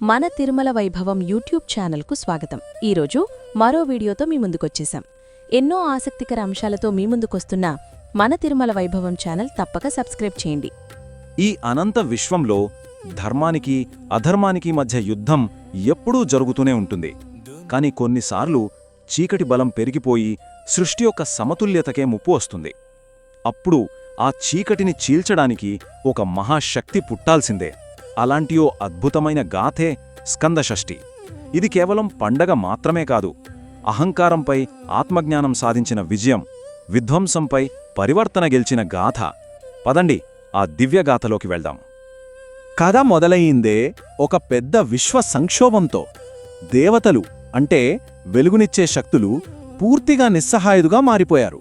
మన తిరుమల వైభవం యూట్యూబ్ ఛానల్కు స్వాగతం. ఈరోజు మరో వీడియోతో మీ ముందుకొచ్చేశాం. ఎన్నో ఆసక్తికర అంశాలతో మీ ముందుకొస్తున్న మన తిరుమల వైభవం ఛానల్ తప్పక సబ్స్క్రైబ్ చేయండి. ఈ అనంత విశ్వంలో ధర్మానికి అధర్మానికి మధ్య యుద్ధం ఎప్పుడూ జరుగుతూనే ఉంటుంది. కాని కొన్నిసార్లు చీకటి బలం పెరిగిపోయి సృష్టి యొక్క సమతుల్యతకే ముప్పు వస్తుంది. అప్పుడు ఆ చీకటిని చీల్చడానికి ఒక మహాశక్తి పుట్టాల్సిందే. అలాంటి ఓ అద్భుతమైన గాథే స్కందషష్ఠి. ఇది కేవలం పండగ మాత్రమే కాదు అహంకారంపై ఆత్మజ్ఞానం సాధించిన విజయం విధ్వంసంపై పరివర్తన గెలిచిన గాథ. పదండి ఆ దివ్యగాథలోకి వెళ్దాం. కథ మొదలయిందే ఒక పెద్ద విశ్వ సంక్షోభంతో. దేవతలు అంటే వెలుగునిచ్చే శక్తులు పూర్తిగా నిస్సహాయుదుగా మారిపోయారు.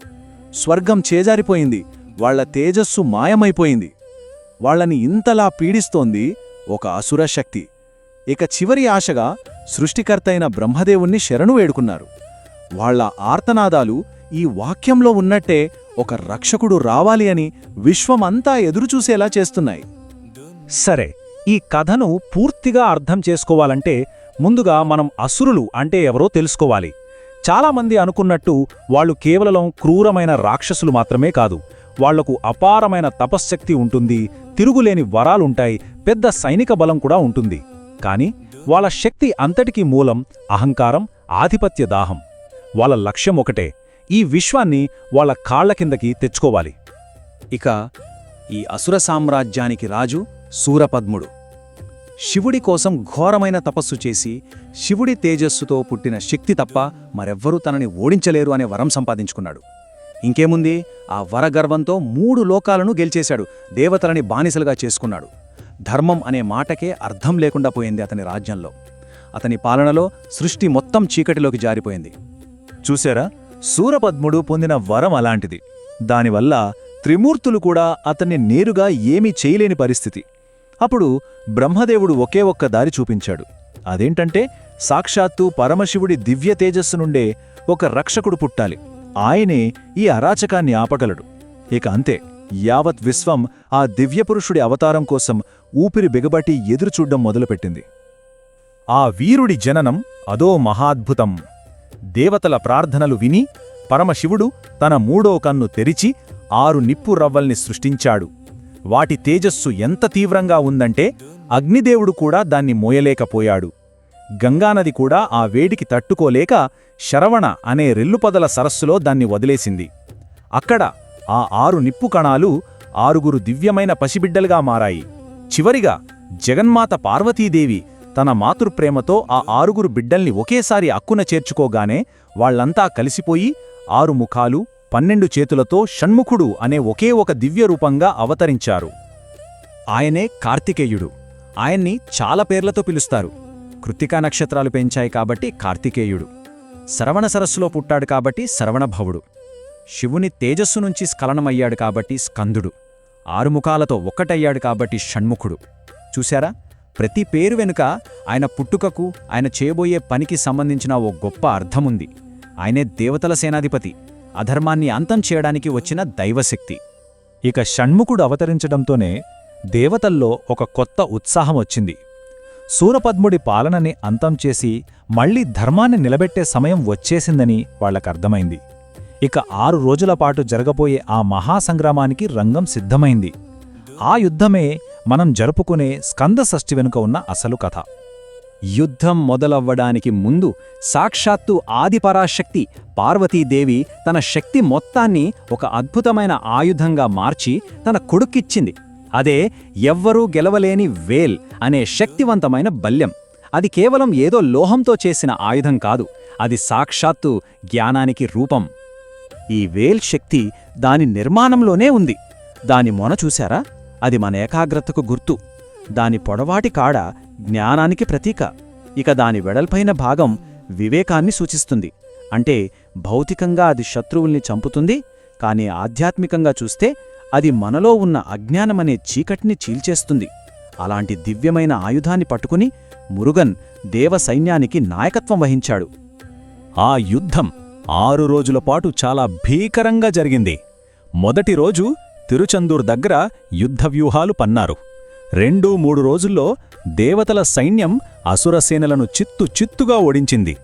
స్వర్గం చేజారిపోయింది వాళ్ళ తేజస్సు మాయమైపోయింది. వాళ్ళని ఇంతలా పీడిస్తోంది ఒక అసుర శక్తి. ఇక చివరి ఆశగా సృష్టికర్తైన బ్రహ్మదేవుణ్ణి శరణు వేడుకున్నారు. వాళ్ళ ఆర్తనాదాలు ఈ వాక్యంలో ఉన్నట్టే ఒక రక్షకుడు రావాలి అని విశ్వమంతా ఎదురుచూసేలా చేస్తున్నాయి. సరే ఈ కథను పూర్తిగా అర్థం చేసుకోవాలంటే ముందుగా మనం అసురులు అంటే ఎవరో తెలుసుకోవాలి. చాలామంది అనుకున్నట్టు వాళ్ళు కేవలం క్రూరమైన రాక్షసులు మాత్రమే కాదు వాళ్ళకు అపారమైన తపశ్శక్తి ఉంటుంది తిరుగులేని వరాలుంటాయి పెద్ద సైనిక బలం కూడా ఉంటుంది. కాని వాళ్ళ శక్తి అంతటికీ మూలం అహంకారం ఆధిపత్య దాహం. వాళ్ళ లక్ష్యం ఒకటే ఈ విశ్వాన్ని వాళ్ళ కాళ్ళ కిందకి తెచ్చుకోవాలి. ఇక ఈ అసుర సామ్రాజ్యానికి రాజు సూరపద్ముడు. శివుడి కోసం ఘోరమైన తపస్సు చేసి శివుడి తేజస్సుతో పుట్టిన శక్తి తప్ప మరెవ్వరూ తనని ఓడించలేరు అనే వరం సంపాదించుకున్నాడు. ఇంకేముంది? ఆ వరగర్వంతో మూడు లోకాలను గెలిచేశాడు. దేవతలని బానిసలుగా చేసుకున్నాడు. ధర్మం అనే మాటకే అర్థం లేకుండా పోయింది అతని రాజ్యంలో. అతని పాలనలో సృష్టి మొత్తం చీకటిలోకి జారిపోయింది. చూశారా? సూరపద్ముడు పొందిన వరం అలాంటిది. దానివల్ల త్రిమూర్తులు కూడా అతన్ని నేరుగా ఏమీ చేయలేని పరిస్థితి. అప్పుడు బ్రహ్మదేవుడు ఒకే ఒక్క దారి చూపించాడు. అదేంటంటే సాక్షాత్తు పరమశివుడి దివ్య తేజస్సు నుండే ఒక రక్షకుడు పుట్టాలి. ఆయనే ఈ అరాచకాన్ని ఆపగలడు. ఇక అంతే యావత్ విశ్వం ఆ దివ్యపురుషుడి అవతారం కోసం ఊపిరి బిగబట్టి ఎదురుచూడ్డం మొదలుపెట్టింది. ఆ వీరుడి జననం అదో మహాద్భుతం. దేవతల ప్రార్థనలు విని పరమశివుడు తన మూడో కన్ను తెరిచి ఆరు నిప్పు రవ్వల్ని సృష్టించాడు. వాటి తేజస్సు ఎంత తీవ్రంగా ఉందంటే అగ్నిదేవుడు కూడా దాన్ని మోయలేకపోయాడు. గంగానది కూడా ఆ వేడికి తట్టుకోలేక శరవణ అనే రెల్లుపదల సరస్సులో దాన్ని వదిలేసింది. అక్కడ ఆ ఆరు నిప్పు కణాలు ఆరుగురు దివ్యమైన పసిబిడ్డలుగా మారాయి. చివరిగా జగన్మాత పార్వతీదేవి తన మాతృప్రేమతో ఆ ఆరుగురు బిడ్డల్ని ఒకేసారి అక్కున చేర్చుకోగానే వాళ్ళంతా కలిసిపోయి ఆరు ముఖాలు పన్నెండు చేతులతో షణ్ముఖుడు అనే ఒకే ఒక దివ్యరూపంగా అవతరించారు. ఆయనే కార్తికేయుడు. ఆయన్ని చాలా పేర్లతో పిలుస్తారు. కృత్తికా నక్షత్రాలు పెంచాయి కాబట్టి కార్తికేయుడు. శ్రవణ సరస్సులో పుట్టాడు కాబట్టి శ్రవణభవుడు శివుని తేజస్సు నుంచి స్ఖలనమయ్యాడు కాబట్టి స్కందుడు. ఆరుముఖాలతో ఒక్కటయ్యాడు కాబట్టి షణ్ముఖుడు. చూశారా? ప్రతి పేరు వెనుక ఆయన పుట్టుకకు ఆయన చేయబోయే పనికి సంబంధించిన ఓ గొప్ప అర్థముంది. ఆయనే దేవతల సేనాధిపతి. అధర్మాన్ని అంతం చేయడానికి వచ్చిన దైవశక్తి. ఇక షణ్ముఖుడు అవతరించడంతోనే దేవతల్లో ఒక కొత్త ఉత్సాహం వచ్చింది. సూరపద్ముడి పాలనని అంతం చేసి మళ్ళీ ధర్మాన్ని నిలబెట్టే సమయం వచ్చేసిందని వాళ్ళకర్థమైంది ఇక ఆరు రోజుల పాటు జరగబోయే ఆ మహాసంగ్రామానికి రంగం సిద్ధమైంది. ఆ యుద్ధమే మనం జరుపుకునే స్కందషష్ఠి వెనుక ఉన్న అసలు కథ. యుద్ధం మొదలవ్వడానికి ముందు సాక్షాత్తు ఆదిపరాశక్తి పార్వతీదేవి తన శక్తి మొత్తాన్ని ఒక అద్భుతమైన ఆయుధంగా మార్చి తన కొడుక్కిచ్చింది అదే ఎవ్వరూ గెలవలేని వేల్ అనే శక్తివంతమైన బల్యం. అది కేవలం ఏదో లోహంతో చేసిన ఆయుధం కాదు అది సాక్షాత్తు జ్ఞానానికి రూపం. ఈ వేల్ శక్తి దాని నిర్మాణంలోనే ఉంది. దాని మొన చూశారా? అది మన ఏకాగ్రతకు గుర్తు. దాని పొడవాటి కాడ జ్ఞానానికి ప్రతీక. ఇక దాని వెడల్పైన భాగం వివేకాన్ని సూచిస్తుంది. అంటే భౌతికంగా అది శత్రువుల్ని చంపుతుంది కాని ఆధ్యాత్మికంగా చూస్తే అది మనలో ఉన్న అజ్ఞానమనే చీకటిని చీల్చేస్తుంది. అలాంటి దివ్యమైన ఆయుధాన్ని పట్టుకుని మురుగన్ దేవ సైన్యానికి నాయకత్వం వహించాడు. ఆ యుద్ధం ఆరు రోజుల పాటు చాలా భీకరంగా జరిగింది. మొదటి రోజు తిరుచందూర్ దగ్గర యుద్ధవ్యూహాలు పన్నారు. రెండు మూడు రోజుల్లో దేవతల సైన్యం అసురసేనలను చిత్తు చిత్తుగా ఓడించింది.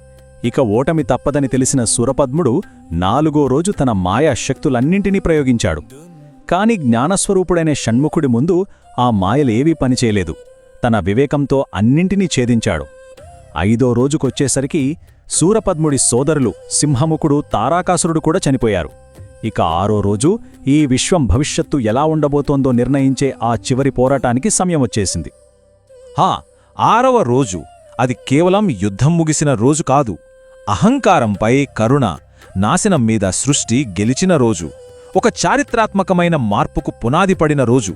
ఇక ఓటమి తప్పదని తెలిసిన సురపద్ముడు నాలుగో రోజు తన మాయాశక్తులన్నింటినీ ప్రయోగించాడు. కాని జ్ఞానస్వరూపుడైన షణ్ముఖుడి ముందు ఆ మాయలేవీ పనిచేయలేదు. తన వివేకంతో అన్నింటినీ ఛేదించాడు. ఐదో రోజుకొచ్చేసరికి సూరపద్ముడి సోదరులు సింహముఖుడు తారాకాసురుడు కూడా చనిపోయారు. ఇక ఆరో రోజు ఈ విశ్వం భవిష్యత్తు ఎలా ఉండబోతోందో నిర్ణయించే ఆ చివరి పోరాటానికి సమయం వచ్చేసింది. హా ఆరవ రోజు. అది కేవలం యుద్ధం ముగిసిన రోజు కాదు. అహంకారంపై కరుణ నాశనం మీద సృష్టి గెలిచిన రోజు. ఒక చారిత్రాత్మకమైన మార్పుకు పునాది పడిన రోజు.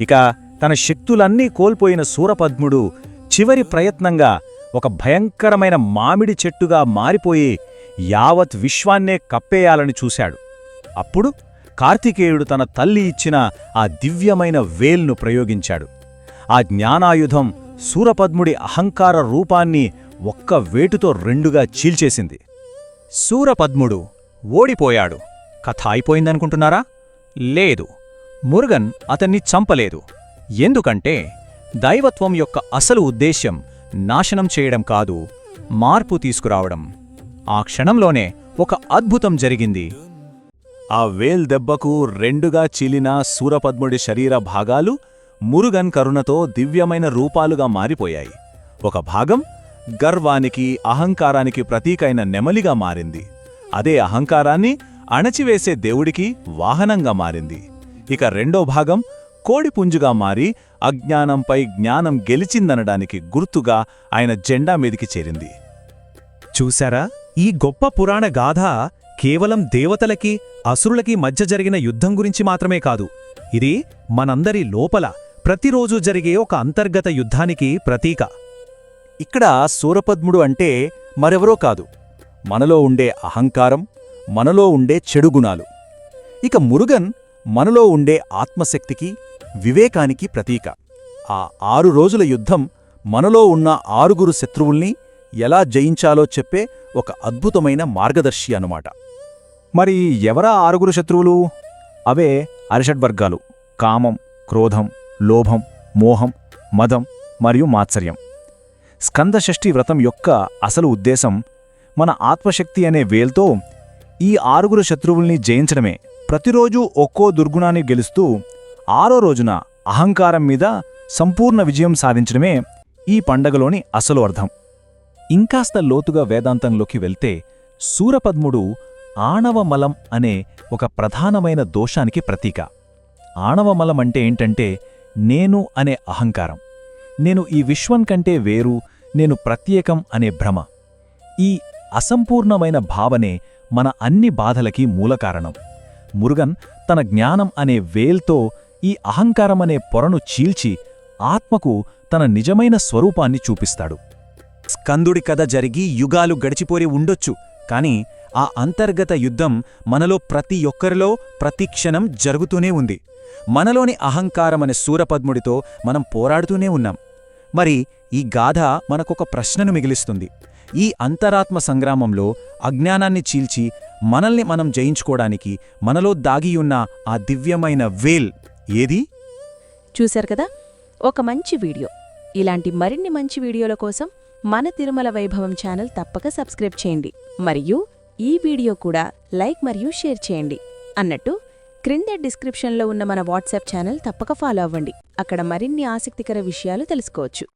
ఇక తన శక్తులన్నీ కోల్పోయిన సూరపద్ముడు చివరి ప్రయత్నంగా ఒక భయంకరమైన మామిడి చెట్టుగా మారిపోయి యావత్ విశ్వాన్నే కప్పేయాలని చూశాడు. అప్పుడు కార్తికేయుడు తన తల్లి ఇచ్చిన ఆ దివ్యమైన వేల్ను ప్రయోగించాడు. ఆ జ్ఞానాయుధం సూరపద్ముడి అహంకార రూపాన్ని ఒక్క వేటుతో రెండుగా చీల్చేసింది. సూరపద్ముడు ఓడిపోయాడు. కథ అయిపోయిందనుకుంటున్నారా? లేదు. మురుగన్ అతన్ని చంపలేదు. ఎందుకంటే దైవత్వం యొక్క అసలు ఉద్దేశ్యం నాశనం చేయడం కాదు మార్పు తీసుకురావడం. ఆ క్షణంలోనే ఒక అద్భుతం జరిగింది. ఆ వేల్ దెబ్బకు రెండుగా చీలిన సూరపద్ముడి శరీర భాగాలు మురుగన్ కరుణతో దివ్యమైన రూపాలుగా మారిపోయాయి. ఒక భాగం గర్వానికి అహంకారానికి ప్రతీకైన నెమలిగా మారింది. అదే అహంకారాన్ని అణచివేసే దేవుడికి వాహనంగా మారింది. ఇక రెండో భాగం కోడిపుంజుగా మారి అజ్ఞానంపై జ్ఞానం గెలిచిందనడానికి గుర్తుగా ఆయన జెండా మీదికి చేరింది. చూశారా? ఈ గొప్ప పురాణ గాథ కేవలం దేవతలకి అసురులకి మధ్య జరిగిన యుద్ధం గురించి మాత్రమే కాదు. ఇది మనందరి లోపల ప్రతిరోజు జరిగే ఒక అంతర్గత యుద్ధానికి ప్రతీక. ఇక్కడ సూరపద్ముడు అంటే మరెవరో కాదు. మనలో ఉండే అహంకారం మనలో ఉండే చెడు గుణాలు. ఇక మురుగన్ మనలో ఉండే ఆత్మశక్తికి వివేకానికి ప్రతీక. ఆ ఆరు రోజుల యుద్ధం మనలో ఉన్న ఆరుగురు శత్రువుల్ని ఎలా జయించాలో చెప్పే ఒక అద్భుతమైన మార్గదర్శి అన్నమాట. మరి ఎవరా ఆరుగురు శత్రువులు? అవే అరిషడ్వర్గాలు కామం క్రోధం లోభం మోహం మదం మరియు మాత్సర్యం. స్కందషష్ఠి వ్రతం యొక్క అసలు ఉద్దేశం మన ఆత్మశక్తి అనే వేల్తో ఈ ఆరుగురు శత్రువుల్ని జయించడమే. ప్రతిరోజూ ఒక్కో దుర్గుణాన్ని గెలుస్తూ ఆరో రోజున అహంకారం మీద సంపూర్ణ విజయం సాధించడమే ఈ పండగలోని అసలు అర్థం. ఇంకాస్త లోతుగా వేదాంతంలోకి వెళ్తే సూరపద్ముడు ఆణవమలం అనే ఒక ప్రధానమైన దోషానికి ప్రతీక. ఆణవమలం అంటే ఏంటంటే నేను అనే అహంకారం. నేను ఈ విశ్వం కంటే వేరు నేను ప్రత్యేకం అనే భ్రమ. ఈ అసంపూర్ణమైన భావనే మన అన్ని బాధలకి మూలకారణం మురుగన్ తన జ్ఞానం అనే వేల్తో ఈ అహంకారమనే పొరను చీల్చి ఆత్మకు తన నిజమైన స్వరూపాన్ని చూపిస్తాడు. స్కందుడి కథ జరిగి యుగాలు గడిచిపోయి ఉండొచ్చు కాని ఆ అంతర్గత యుద్ధం మనలో ప్రతి ఒక్కరిలో ప్రతి క్షణం జరుగుతూనే ఉంది. మనలోని అహంకారమనే సూరపద్ముడితో మనం పోరాడుతూనే ఉన్నాం. మరి ఈ గాథ మనకొక ప్రశ్నను మిగిలిస్తుంది. ఈ అంతరాత్మ సంగ్రామంలో అజ్ఞానాన్ని చీల్చి మనల్ని మనం జయించుకోవడానికి మనలో దాగియున్న ఆ దివ్యమైన వేల్ ఏది? చూశారు కదా? ఒక మంచి వీడియో. ఇలాంటి మరిన్ని మంచి వీడియోల కోసం మన తిరుమల వైభవం ఛానల్ తప్పక సబ్స్క్రైబ్ చేయండి. మరియు ఈ వీడియో కూడా లైక్ మరియు షేర్ చేయండి. అన్నట్టు క్రింద డిస్క్రిప్షన్లో ఉన్న మన వాట్సాప్ ఛానల్ తప్పక ఫాలో అవ్వండి. అక్కడ మరిన్ని ఆసక్తికర విషయాలు తెలుసుకోవచ్చు.